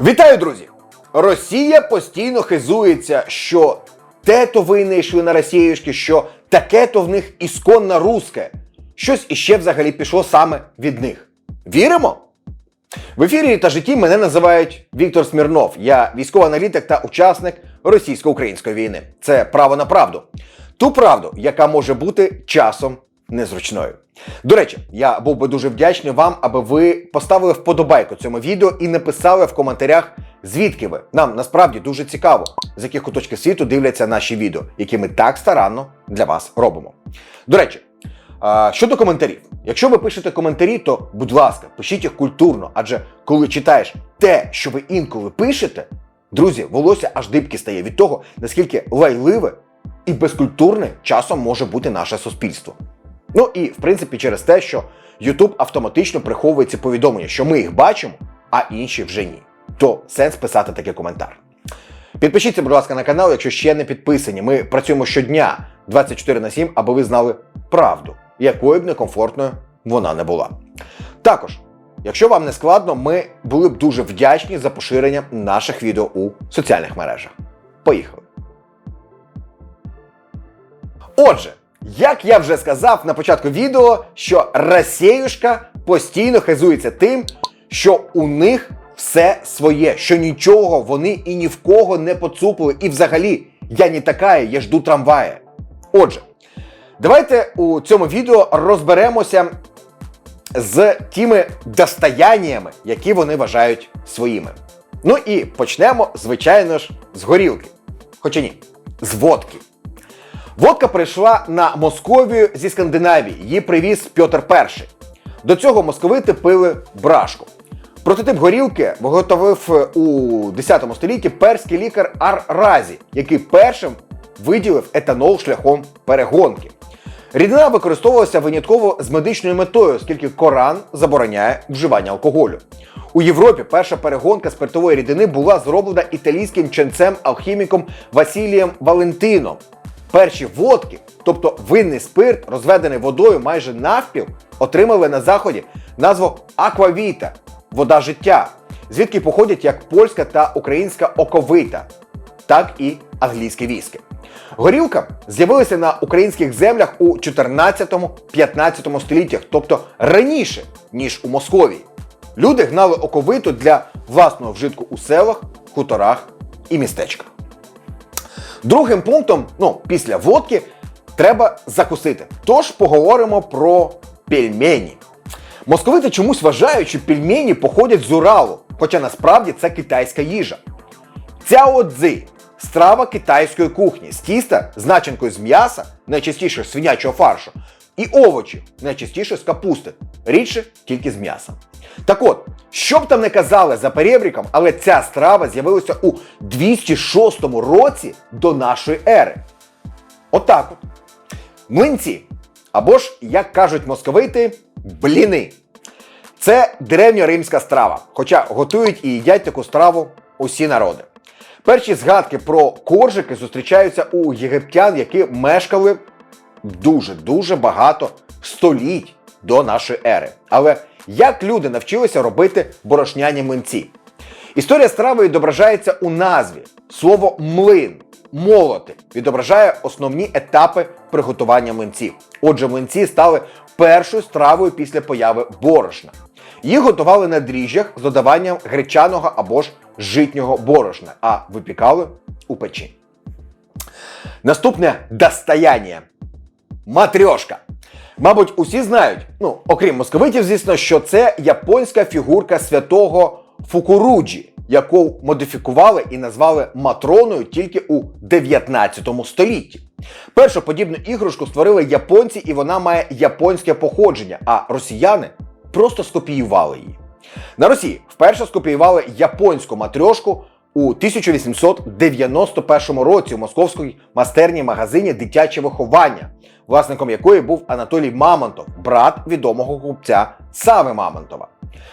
Вітаю, друзі! Росія постійно хизується, що те-то війни йшли на росіюшки, що таке-то в них ісконно русське. Щось іще взагалі пішло саме від них. Віримо? В ефірі та житті мене називають Віктор Смірнов. Я військовий аналітик та учасник російсько-української війни. Це право на правду. Ту правду, яка може бути часом незручною. До речі, я був би дуже вдячний вам, аби ви поставили вподобайку цьому відео і написали в коментарях, звідки ви. Нам насправді дуже цікаво, з яких куточків світу дивляться наші відео, які ми так старанно для вас робимо. До речі, щодо коментарів, якщо ви пишете коментарі, то будь ласка, пишіть їх культурно, адже коли читаєш те, що ви інколи пишете, друзі, волосся аж дибки стає від того, наскільки лайливе і безкультурне часом може бути наше суспільство. Ну і в принципі через те, що YouTube автоматично приховує ці повідомлення, що ми їх бачимо, а інші вже ні. То сенс писати такий коментар. Підпишіться, будь ласка, на канал, якщо ще не підписані. Ми працюємо щодня 24 на 7, аби ви знали правду, якою б некомфортною вона не була. Також, якщо вам не складно, ми були б дуже вдячні за поширення наших відео у соціальних мережах. Поїхали! Отже, як я вже сказав на початку відео, що Росіюшка постійно хизується тим, що у них все своє, що нічого вони і ні в кого не поцупили. І взагалі, я не така, я жду трамвая. Отже, давайте у цьому відео розберемося з тими достояннями, які вони вважають своїми. Ну і почнемо, звичайно ж, з горілки. Хоча ні, з водки. Водка прийшла на Московію зі Скандинавії. Її привіз Пьотр І. До цього московити пили брашку. Прототип горілки виготовив у 10 столітті перський лікар Ар-Разі, який першим виділив етанол шляхом перегонки. Рідина використовувалася винятково з медичною метою, оскільки Коран забороняє вживання алкоголю. У Європі перша перегонка спиртової рідини була зроблена італійським ченцем-алхіміком Василієм Валентином. Перші водки, тобто винний спирт, розведений водою майже навпіл, отримали на заході назву аквавіта вода життя, звідки походять як польська та українська оковита, так і англійське віскі. Горілка з'явилася на українських землях у 14-15 століттях, тобто раніше, ніж у Московії. Люди гнали оковиту для власного вжитку у селах, хуторах і містечках. Другим пунктом, ну, після водки, треба закусити. Тож поговоримо про пельмені. Московити чомусь вважають, що пельмені походять з Уралу, хоча насправді це китайська їжа. Цяо-дзи – страва китайської кухні з тіста з начинкою з м'яса, найчастіше свинячого фаршу, і овочі, найчастіше з капусти, рідше тільки з м'яса. Так от, що б там не казали за перебріком, але ця страва з'явилася у 206 році до нашої ери. Отак от. Млинці, або ж, як кажуть московити, бліни. Це древньоримська страва, хоча готують і їдять таку страву усі народи. Перші згадки про коржики зустрічаються у єгиптян, які мешкали дуже-дуже багато століть до нашої ери. Але як люди навчилися робити борошняні млинці? Історія страви відображається у назві. Слово млин, молоти відображає основні етапи приготування млинців. Отже, млинці стали першою стравою після появи борошна. Їх готували на дріжджах з додаванням гречаного або ж житнього борошна, а випікали у печі. Наступне достояння матрьошка. Мабуть, усі знають, ну, окрім московитів, звісно, що це японська фігурка святого Фукуруджі, яку модифікували і назвали Матроною тільки у 19 столітті. Першу подібну іграшку створили японці, і вона має японське походження, а росіяни просто скопіювали її. На Росії вперше скопіювали японську матрьошку у 1891 році у московській майстерні магазині дитяче виховання, власником якої був Анатолій Мамонтов, брат відомого купця Сави Мамонтова.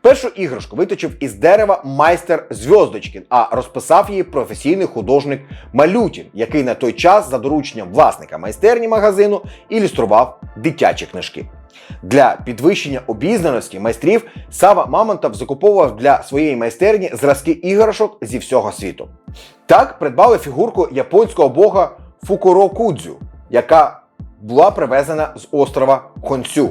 Першу іграшку виточив із дерева майстер Зв'яздочкін, а розписав її професійний художник Малютін, який на той час за дорученням власника майстерні магазину ілюстрував дитячі книжки. Для підвищення обізнаності майстрів Сава Мамонтов закуповував для своєї майстерні зразки іграшок зі всього світу. Так придбали фігурку японського бога Фукурокудзю, яка була привезена з острова Хонсю.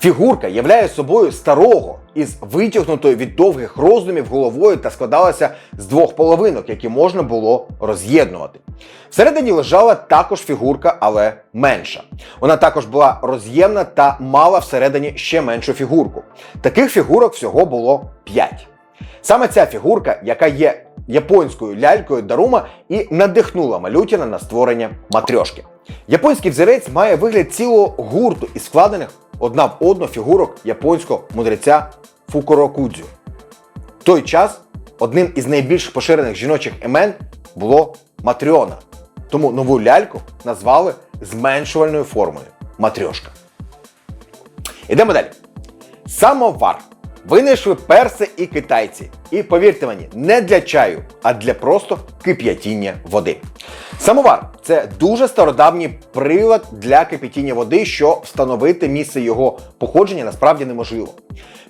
Фігурка являє собою старого із витягнутою від довгих роздумів головою та складалася з двох половинок, які можна було роз'єднувати. Всередині лежала також фігурка, але менша. Вона також була роз'ємна та мала всередині ще меншу фігурку. Таких фігурок всього було 5. Саме ця фігурка, яка є японською лялькою Дарума, і надихнула Малютіна на створення матрьошки. Японський взірець має вигляд цілого гурту із складених одна в одну фігурок японського мудреця Фукурокудзю. В той час одним із найбільш поширених жіночих імен було Матріона. Тому нову ляльку назвали зменшувальною формою матрьошка. Ідемо далі. Самовар. Винайшли перси і китайці. І повірте мені, не для чаю, а для просто кип'ятіння води. Самовар це дуже стародавній прилад для кип'ятіння води, що встановити місце його походження насправді неможливо.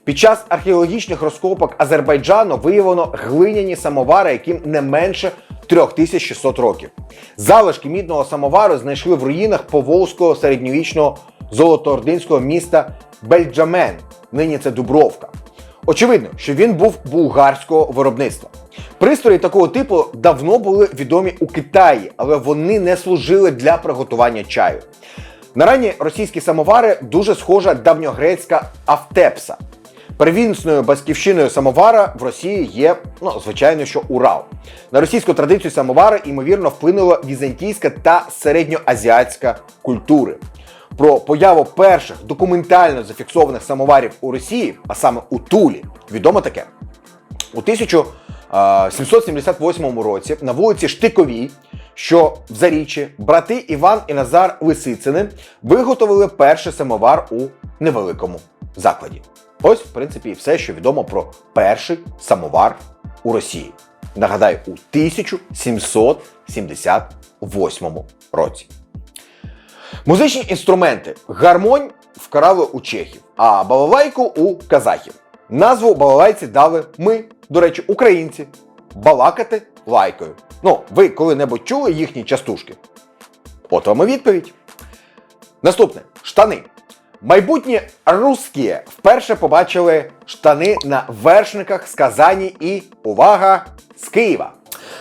Під час археологічних розкопок Азербайджану виявлено глиняні самовари, яким не менше 3600 років. Залишки мідного самовару знайшли в руїнах поволзького середньовічного золотоординського міста Бельджамен, нині це Дубровка. Очевидно, що він був булгарського виробництва. Пристрої такого типу давно були відомі у Китаї, але вони не служили для приготування чаю. На ранні російські самовари дуже схожа давньогрецька автепса. Первісною батьківщиною самовара в Росії є, ну, звичайно, що Урал. На російську традицію самовари, ймовірно, вплинула візантійська та середньоазіатська культури. Про появу перших документально зафіксованих самоварів у Росії, а саме у Тулі, відомо таке. У 1778 році на вулиці Штиковій, що в Заріччі, брати Іван і Назар Лисицини виготовили перший самовар у невеликому закладі. Ось, в принципі, і все, що відомо про перший самовар у Росії. Нагадаю, у 1778 році. Музичні інструменти. Гармонь вкрали у чехів, а балалайку у казахів. Назву балалайці дали ми, до речі, українці. Балакати лайкою. Ну, ви коли-небудь чули їхні частушки? От вам і відповідь. Наступне штани. Майбутні русські вперше побачили штани на вершниках з Казані і увага з Києва.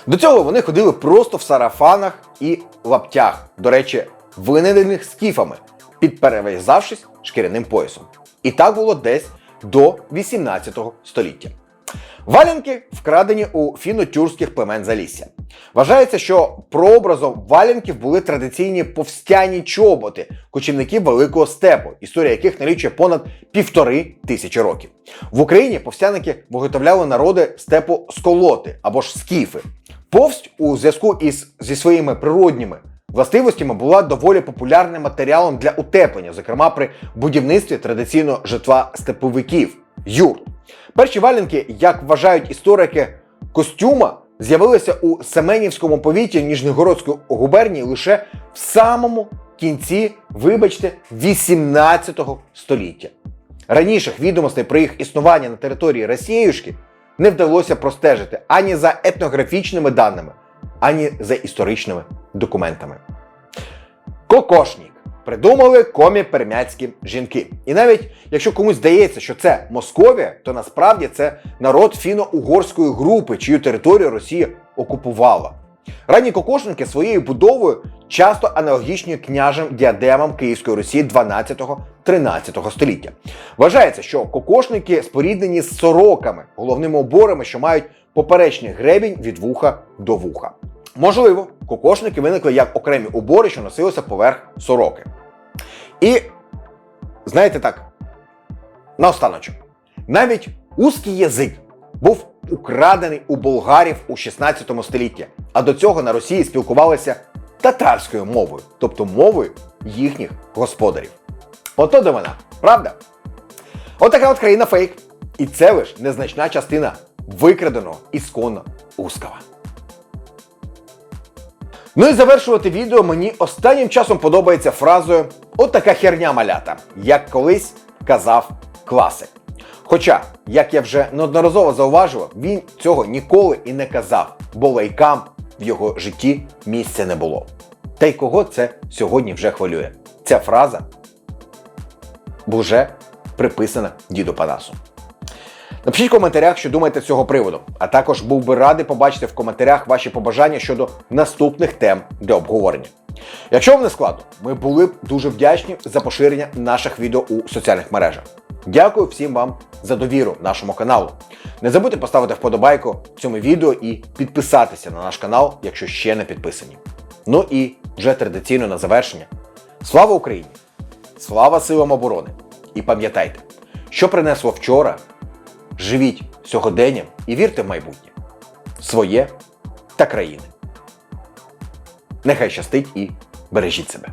До цього вони ходили просто в сарафанах і лаптях, до речі, винайдених скіфами, підперев'язавшись шкіряним поясом. І так було десь до 18 століття. Валянки вкрадені у фіно-тюркських племен Залісся. Вважається, що прообразом валянків були традиційні повстяні чоботи кочівників Великого степу, історія яких налічує понад півтори тисячі років. В Україні повстяники виготовляли народи степу сколоти або ж скіфи. Повсть у зв'язку із зі своїми природніми властивостями була доволі популярним матеріалом для утеплення, зокрема при будівництві традиційного житла степовиків юрт. Перші валянки, як вважають історики костюма, з'явилися у Семенівському повіті Ніжногородської губернії лише в самому кінці, вибачте, 18 століття. Раніших відомостей про їх існування на території Росіюшки не вдалося простежити ані за етнографічними даними, ані за історичними документами. Кокошнік придумали комі пермяцькі жінки. І навіть якщо комусь здається, що це Московія, то насправді це народ фіно-угорської групи, чию територію Росія окупувала. Ранні кокошники своєю будовою часто аналогічні княжим діадемам Київської Росії 12-13 століття. Вважається, що кокошники споріднені з сороками, головними оборами, що мають поперечний гребінь від вуха до вуха. Можливо, кокошники виникли як окремі убори, що носилися поверх сороки. І, знаєте так, наостаночок, навіть узкий язик був украдений у болгарів у 16 столітті, а до цього на Росії спілкувалися татарською мовою, тобто мовою їхніх господарів. Ото до вона, правда? Отака от країна фейк. І це лише незначна частина викраденого ісконно ускава. Ну і завершувати відео мені останнім часом подобається фразою От така херня малята, як колись казав класик. Хоча, як я вже неодноразово зауважував, він цього ніколи і не казав, бо лайкам в його житті місця не було. Та й кого це сьогодні вже хвилює? Ця фраза вже приписана діду Панасу. Напишіть в коментарях, що думаєте з цього приводу. А також був би радий побачити в коментарях ваші побажання щодо наступних тем для обговорення. Якщо вам не складно, ми були б дуже вдячні за поширення наших відео у соціальних мережах. Дякую всім вам за довіру нашому каналу. Не забудьте поставити вподобайку цьому відео і підписатися на наш канал, якщо ще не підписані. Ну і вже традиційно на завершення. Слава Україні! Слава силам оборони! І пам'ятайте, що принесло вчора, живіть сьогоденням і вірте в майбутнє, своє та країни. Нехай щастить і бережіть себе.